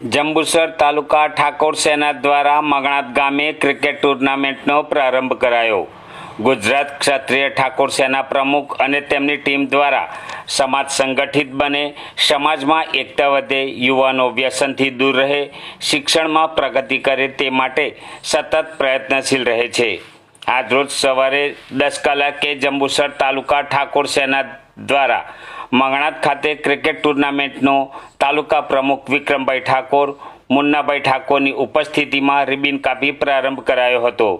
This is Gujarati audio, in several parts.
જંબુસર તાલુકા ઠાકોર સેના દ્વારા મગણાત ગામે ક્રિકેટ ટુર્નામેન્ટનો પ્રારંભ કરાયો. ગુજરાત ક્ષત્રિય ઠાકોર સેના પ્રમુખ અને તેમની ટીમ દ્વારા સમાજ સંગઠિત બને, સમાજમાં એકતા વધે, યુવાનો વ્યસનથી દૂર રહે, શિક્ષણમાં પ્રગતિ કરે તે માટે સતત પ્રયત્નશીલ રહે છે. આજરોજ સવારે દસ કલાકે જંબુસર તાલુકા ઠાકોર સેના દ્વારા મંગણાત ખાતે ક્રિકેટ ટુર્નામેન્ટનો તાલુકા પ્રમુખ વિક્રમભાઈ ઠાકોર, મુન્નાભાઈ ઠાકોરની ઉપસ્થિતિમાં રિબિન કાપી પ્રારંભ કરાયો હતો.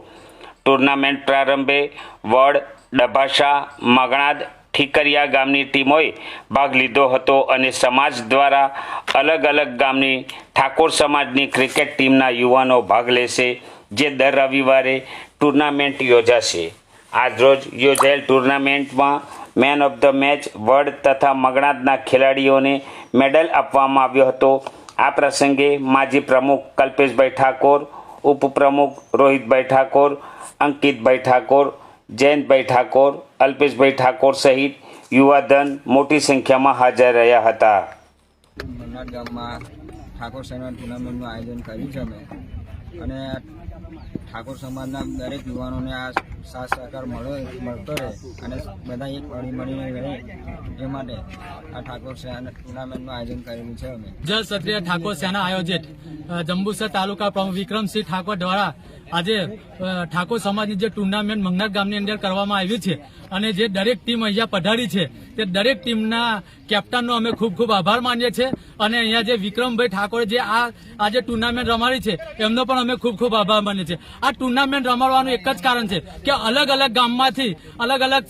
ટુર્નામેન્ટ પ્રારંભે વડ ડભાસા મગણાદ, ઠીકરિયા ગામની ટીમોએ ભાગ લીધો હતો અને સમાજ દ્વારા અલગ અલગ ગામની ઠાકોર સમાજની ક્રિકેટ ટીમના યુવાનો ભાગ લેશે, જે દર રવિવારે ટુર્નામેન્ટ યોજાશે. આજરોજ યોજાયેલ ટુર્નામેન્ટમાં man of the match word તથા મગણાદના ખેલાડીઓને મેડલ આપવામાં આવ્યો હતો. આ પ્રસંગે માજી પ્રમુખ કલ્પેશભાઈ ઠાકોર, ઉપપ્રમુખ રોહિતભાઈ ઠાકોર, અંકિતભાઈ ઠાકોર, જયંતભાઈ ઠાકોર, અલ્પેશભાઈ ઠાકોર સહિત યુવાધન મોટી સંખ્યામાં હાજર રહ્યા હતા. ગામમાં ઠાકોર સેના ટુર્નામેન્ટનું આયોજન કર્યું છે અમે. અને ઠાકોર સમાજના દરેક યુવાનોને આ સાથ સહકાર મળે, મળતો રહે અને બધા એક હળી મળીને રહે એ માટે આ ઠાકોર સેના ટુર્નામેન્ટનું આયોજન કરેલું છે અમે. જલ ક્ષત્રિય ઠાકોર સેના આયોજિત. જંબુસર તાલુકા પ્રમુખ વિક્રમસિંહ ઠાકોર દ્વારા આજે ઠાકોર સમાજની જે ટુર્નામેન્ટ મંગનાથ ગામની અંદર કરવામાં આવી છે અને જે દરેક ટીમ અહીંયા પધારી છે, તે દરેક ટીમના કેપ્ટનનો અમે ખૂબ ખૂબ આભાર માનીએ છીએ. અને અહીંયા જે વિક્રમભાઈ ઠાકોરે જે આ આજે ટુર્નામેન્ટ રમાડી છે, એમનો પણ અમે ખૂબ ખૂબ આભાર માનીએ છીએ. આ ટુર્નામેન્ટ રમાડવાનું એક જ કારણ છે કે અલગ અલગ ગામમાંથી અલગ અલગ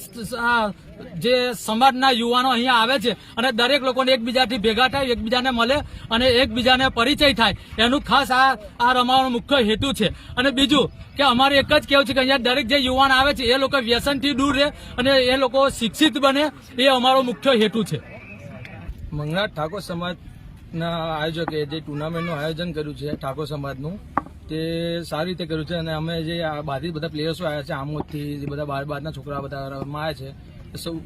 જે સમાજના યુવાનો અહીંયા આવે છે અને દરેક લોકોને એકબીજાથી ભેગા થાય, એકબીજાને મળે અને એકબીજાને પરિચય થાય. એનું ખાસ આ આ રમાવાનો મુખ્ય હેતુ છે. અને બીજું કે અમારે એક જ કહેવું છે કે અહીંયા દરેક જે યુવાન આવે છે, એ લોકો વ્યસનથી દૂર રહે અને એ લોકો શિક્ષિત બને, એ અમારો મુખ્ય હેતુ છે. મંગળા ઠાકોર સમાજના આયોજકે જે ટુર્નામેન્ટનું આયોજન કર્યું છે ઠાકોર સમાજનું, તે સારી રીતે કર્યું છે અને અમે જે આ બહારથી બધા પ્લેયર્સો આવ્યા છે, આમોદથી, જે બધા બાર બારના છોકરા બધા રમવા છે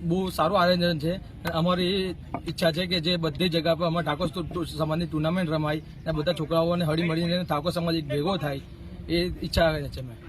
બહુ સારું આયોજન છે. અમારી ઈચ્છા છે કે જે બધી જગ્યા પર અમારે ઠાકોર સમાજની ટુર્નામેન્ટ રમાય અને બધા છોકરાઓને હળી મળીને ઠાકોર સમાજ એક ભેગો થાય, એ ઈચ્છા છે મેં